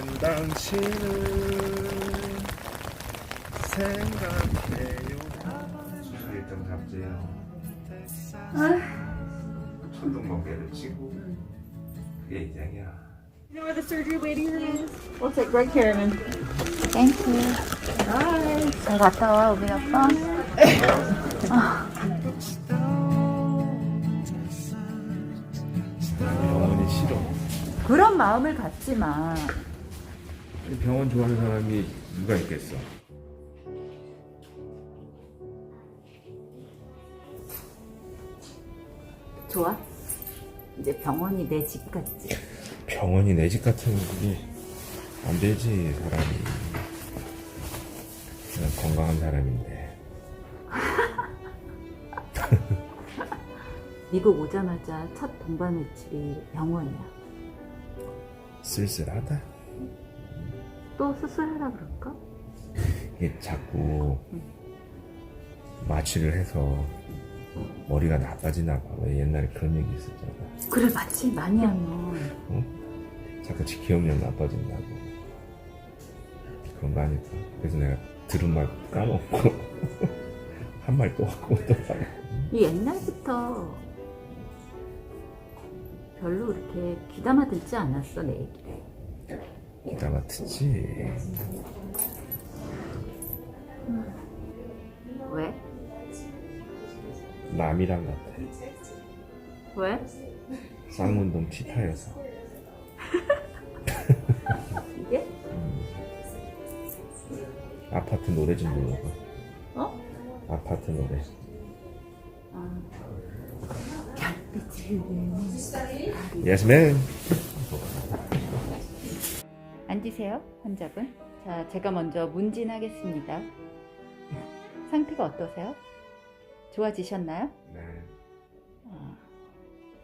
난 당신을 생각해요 일정 잡지요 천둥 번개를 치고 그게 인생이야 You know where the surgery waiting room is? We'll take great care of him. 땡큐. Bye. 잘 갔다 와, 우리 아빠. 병원이 싫어 그런 마음을 갖지 마. 병원 좋아하는 사람이 누가 있겠어 좋아? 이제 병원이 내 집 같지? 병원이 내 집 같은 게 안 되지 사람이 그냥 건강한 사람인데 미국 오자마자 첫 동반 외출이 병원이야. 쓸쓸하다 또 수술하라 그럴까? 이게 자꾸 마취를 해서 머리가 나빠지나 봐. 왜 옛날에 그런 얘기 있었잖아. 그래, 마취 많이 하면. 자꾸 지- 기억력 나빠진다고. 그런 거 아닐까. 그래서 내가 들은 말 까먹고 한 말 또 하고 또 하고. 이 옛날부터 별로 그렇게 귀담아 듣지 않았어, 내 얘기를. 기다마 듣지. 왜? 남이랑 같아. 왜? 쌍문동 치타여서. 이게? 아파트 노래 좀 불러봐. 어? 아파트 노래. 아. Yes, man. 앉으세요, 환자분. 자, 제가 먼저 문진하겠습니다. 상태가 어떠세요? 좋아지셨나요? 네. 어,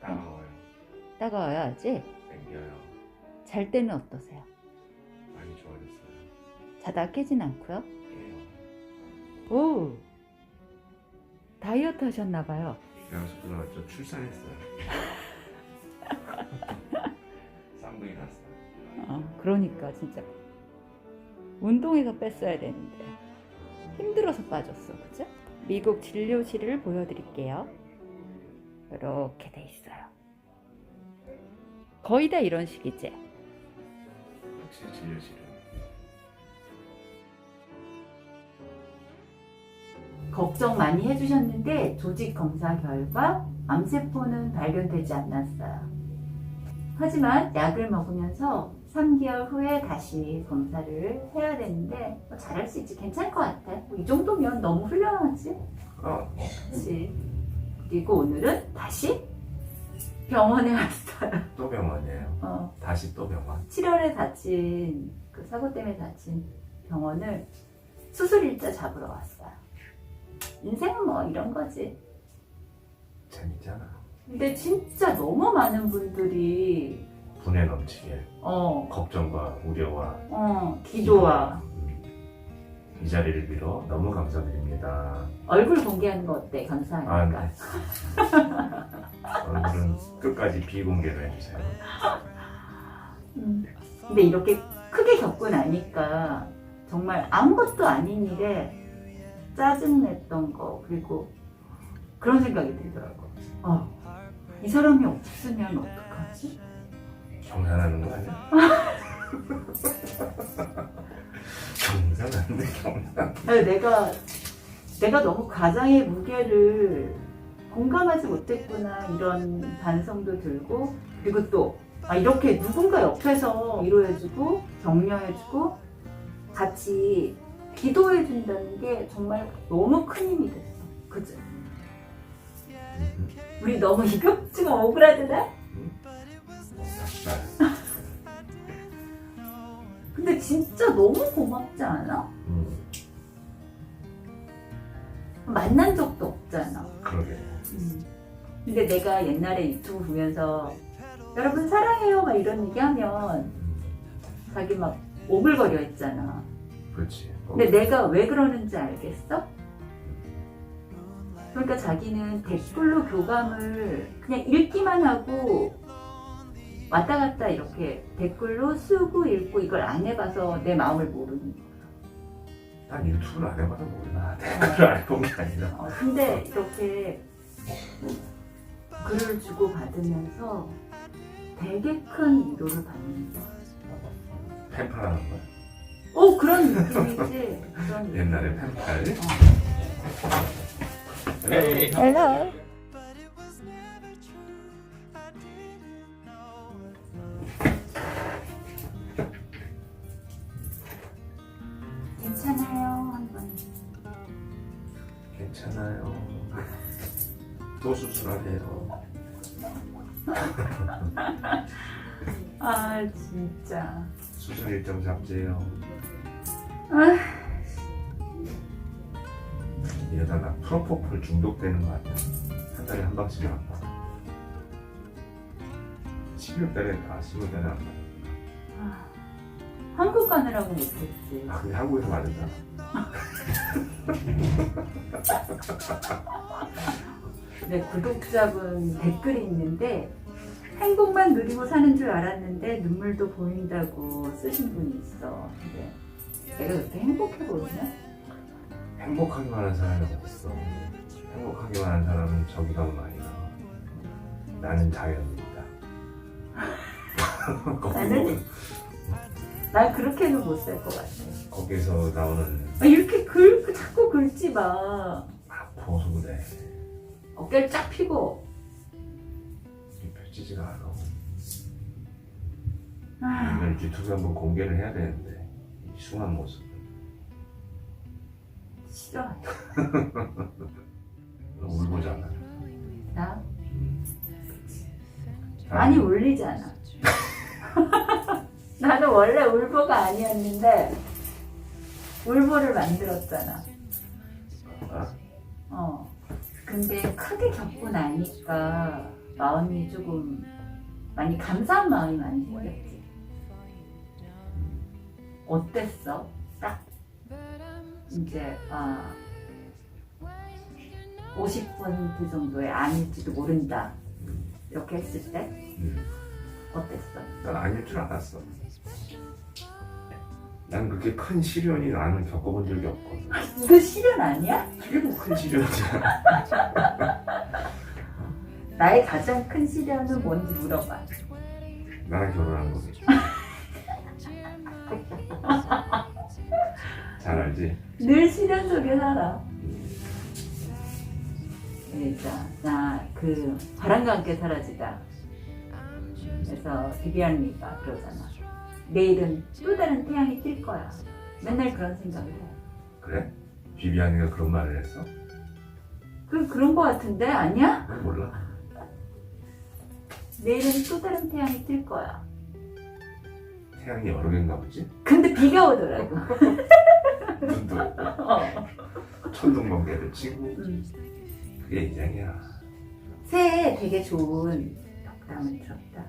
따가워요. 따가워요, 아직? 땡겨요. 잘 때는 어떠세요? 많이 좋아졌어요. 자다 깨진 않고요? 깨요. 오! 다이어트 하셨나봐요. 그래서 좀 출산했어요. 쌍둥이 났어요. 어, 그러니까 진짜 운동해서 뺐어야 되는데 힘들어서 빠졌어, 그죠? 미국 진료실을 보여드릴게요. 이렇게 돼 있어요. 거의 다 이런 식이지. 확실히 진료실은. 걱정 많이 해주셨는데 조직 검사 결과 암세포는 발견되지 않았어요. 하지만 약을 먹으면서 3개월 후에 다시 검사를 해야 되는데 뭐 잘할 수 있지 괜찮을 것 같아. 뭐이 정도면 너무 훌륭하지. 어, 그치. 그리고 오늘은 다시 병원에 왔어요. 또 병원이에요. 어, 다시 또 병원. 7월에 다친 그 사고 때문에 다친 병원을 수술 일자 잡으러 왔어요. 인생은 뭐 이런 거지. 재밌잖아. 근데 진짜 너무 많은 분들이 분에 넘치게 어, 걱정과 우려와 어, 기도와 음, 이 자리를 빌어 너무 감사드립니다. 얼굴 공개하는 거 어때? 아, 감사하니까. 네. 얼굴은 끝까지 비공개로 해주세요. 음. 근데 이렇게 크게 겪고 나니까 정말 아무것도 아닌 일에 짜증냈던 거 그리고 그런 생각이 들더라고. 어, 이 사람이 없으면 어떡하지? 경산하는 거 아니야? 경산하는데 경산. 아니, 내가 내가 너무 가장의 무게를 공감하지 못했구나 이런 반성도 들고 그리고 또 아, 이렇게 누군가 옆에서 위로해주고 격려해주고 같이 기도해준다는 게 정말 너무 큰 힘이 됐어. 그치? 우리 너무 이거 지금 억울하잖아? 근데 진짜 너무 고맙지 않아? 음, 만난 적도 없잖아. 그러게. 음. 근데 내가 옛날에 유튜브 보면서 여러분 사랑해요 막 이런 얘기하면 음, 자기 막 오글거려 했잖아. 그렇지. 어, 근데 내가 왜 그러는지 알겠어? 그러니까 자기는 댓글로 교감을 그냥 읽기만 하고 왔다 갔다 이렇게 댓글로 쓰고 읽고 이걸 안 해봐서 내 마음을 모르는 거야. 난 유튜브를 안 해봐서 몰라. 댓글을 안본게 아니라. 어, 근데 이렇게 글을 주고 받으면서 되게 큰 위로를 받는 거야. 펜팔하는 거야. 오 그런 느낌이지. 그런 느낌. 옛날에 펜팔. 어. 에이. 아 진짜. 수술 일정 잡지요. 아, 이러다가 프로포폴 중독되는 거 아니야? 한 달에 한 방씩 안 받아. 12월 달에, 아, 10월 달에 안 받아. 아, 한국 가느라고 못했지. 아, 근데 한국에서 맞았잖아. 네, 구독자분 댓글이 있는데 행복만 누리고 사는 줄 알았는데 눈물도 보인다고 쓰신 분이 있어. 근데 내가 그렇게 행복해 보이나? 행복하기만 한 사람이 어딨어. 행복하기만 한 사람은 저기 가면 많이 가. 나는 자연입니다. 거기 나는? 난 그렇게는 못 살 것 같아. 거기서 나오는 아, 이렇게 글 자꾸 긁지 마. 어깨를 쫙 펴고. 이게 펼치지가 않아. 아, 오늘 유튜브에 한번 공개를 해야 되는데 이 숭한 모습. 싫어. 너 울보잖아. 나 아, 많이 울리잖아. 나는 원래 울보가 아니었는데 울보를 만들었잖아. 아? 어. 근데 크게 겪고 나니까 마음이 조금 많이 감사한 마음이 많이 생겼지. 어땠어? 딱 이제 아 50% 정도의 아닐지도 모른다 이렇게 했을 때 음. 어땠어? 난 아닐 줄 알았어. 난 그렇게 큰 시련이 나는 겪어본 적이 없거든. 이거 실현 아니야? 이게 뭐 큰 시련이야. 나의 가장 큰 시련은 뭔지 물어봐. 나랑 결혼한 거지. 잘 알지? 늘 시련 속에 살아. 그러니까 나그 바람과 함께 사라지다. 그래서 비비안리가 그러잖아. 내일은 또 다른 태양이 뜰 거야. 맨날 그런 생각을 해. 그래? 비비안이가 그런 말을 했어? 그 그런 거 같은데 아니야? 난 몰라. 내일은 또 다른 태양이 뜰 거야. 태양이 여러 개인가 보지? 근데 비가 오더라고. 눈도 오고 어. 천둥 번개를 치고 음. 그게 인생이야. 새해 되게 좋은 덕담을 들었다.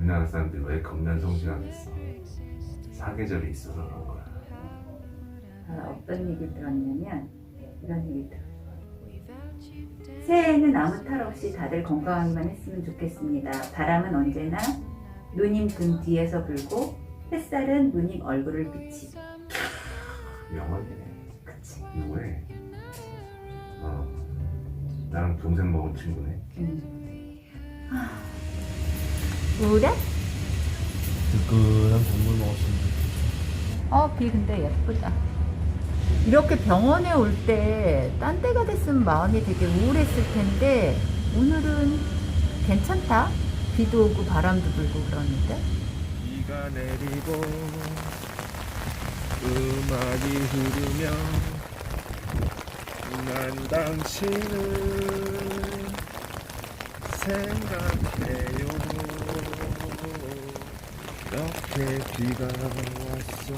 우리나라 사람들이 왜 겁난 성실하겠어? 사계절이 있어서 그런 거야. 아, 어떤 얘기를 들었냐면 이런 얘기 들었어. 새해에는 아무 탈 없이 다들 건강하기만 했으면 좋겠습니다. 바람은 언제나 누님 등 뒤에서 불고 햇살은 누님 얼굴을 비치. 영원이네. 그치. 누구래? 어. 나랑 동생 먹은 친구네. 음. 우래? 뜨끈한 국물 먹었습니다. 어, 비 근데 예쁘다. 이렇게 병원에 올 때딴 때가 됐으면 마음이 되게 우울했을 텐데 오늘은 괜찮다. 비도 오고 바람도 불고 그러는데. 비가 내리고 음악이 흐르며 난 당신을 생각해요. 이렇게 비가 왔어요.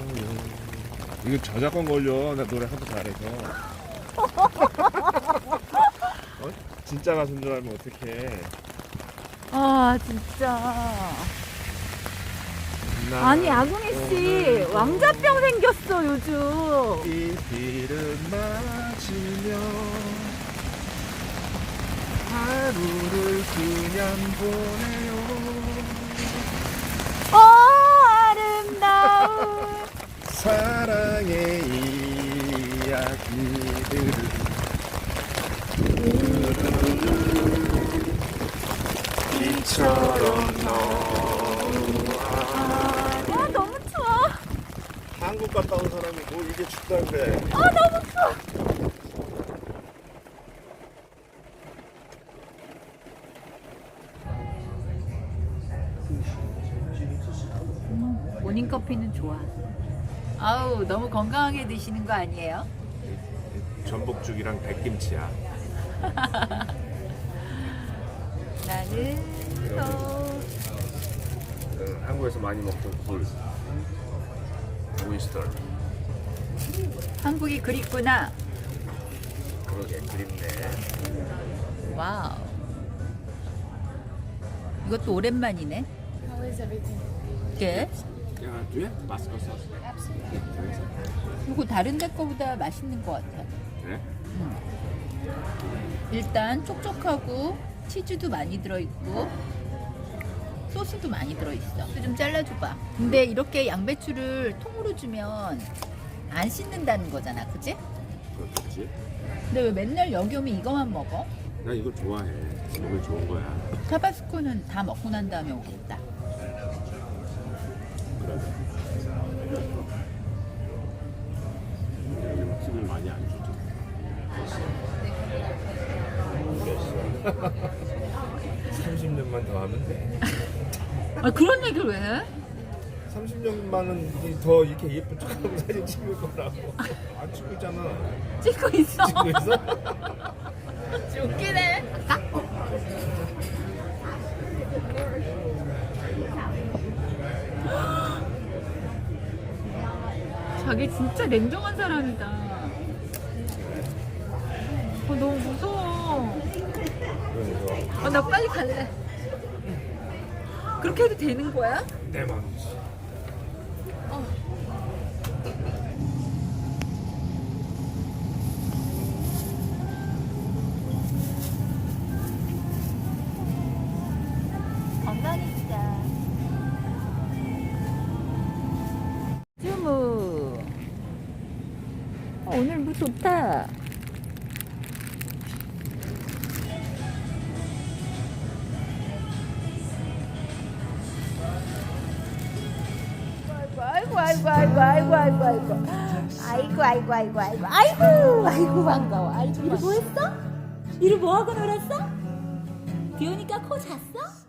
이거 저작권 걸려. 나 노래 하도 잘해서. 어? 진짜 가수인 줄 알면 어떡해. 아 진짜. 아니 아궁이 씨 왕자병 생겼어 요즘. 이 비를 맞으며 하루를 그냥 보내요 사랑의 이야기들을 이처럼 아 너무 추워. 한국 갔다 온 사람이 뭐 이게 춥다 그래 아 너무 추워. 좋아. 아우 너무 건강하게 드시는 거 아니에요? 전복죽이랑 백김치야 나는 또그 한국에서 많이 먹던 굴 오이스터 한국이 그립구나. 그러게 그립네 와우. 이것도 오랜만이네. How is everything? 게야뒤 에 마스크 소스 이거 다른 데 거보다 맛있는 것 같아. 그래? 일단 촉촉하고 치즈도 많이 들어있고 소스도 많이 들어있어. 좀 잘라줘봐. 근데 이렇게 양배추를 통으로 주면 안 씻는다는 거잖아, 그치? 그렇겠지 근데 왜 맨날 여기 오면 이거만 먹어? 난 이거 좋아해 몸에 좋은 거야 타바스코는 다 먹고 난 다음에 오겠다. 30년만 더 하면 돼. 아, 그런 얘기를 왜 해? 30년만은 더 이렇게 예쁜 척하고 사진 찍을 거라고. 안 찍고 있잖아. 찍고 있어. 찍고 있어? 웃기네. 자기 진짜 냉정한 사람이다. 어, 너무 무서워. 그래서 어, 나 빨리 갈래. 그렇게 해도 되는 거야? 내 마음이지. 어, 오늘 물 좋다. 아이고 아이고 아이고 아이고 아이고 아이고 아이고 아이고 아이고 아이고 아이고 반가워 아이고 이리 뭐 했어? 이리 뭐 하고 놀았어? 비 오니까 코 잤어?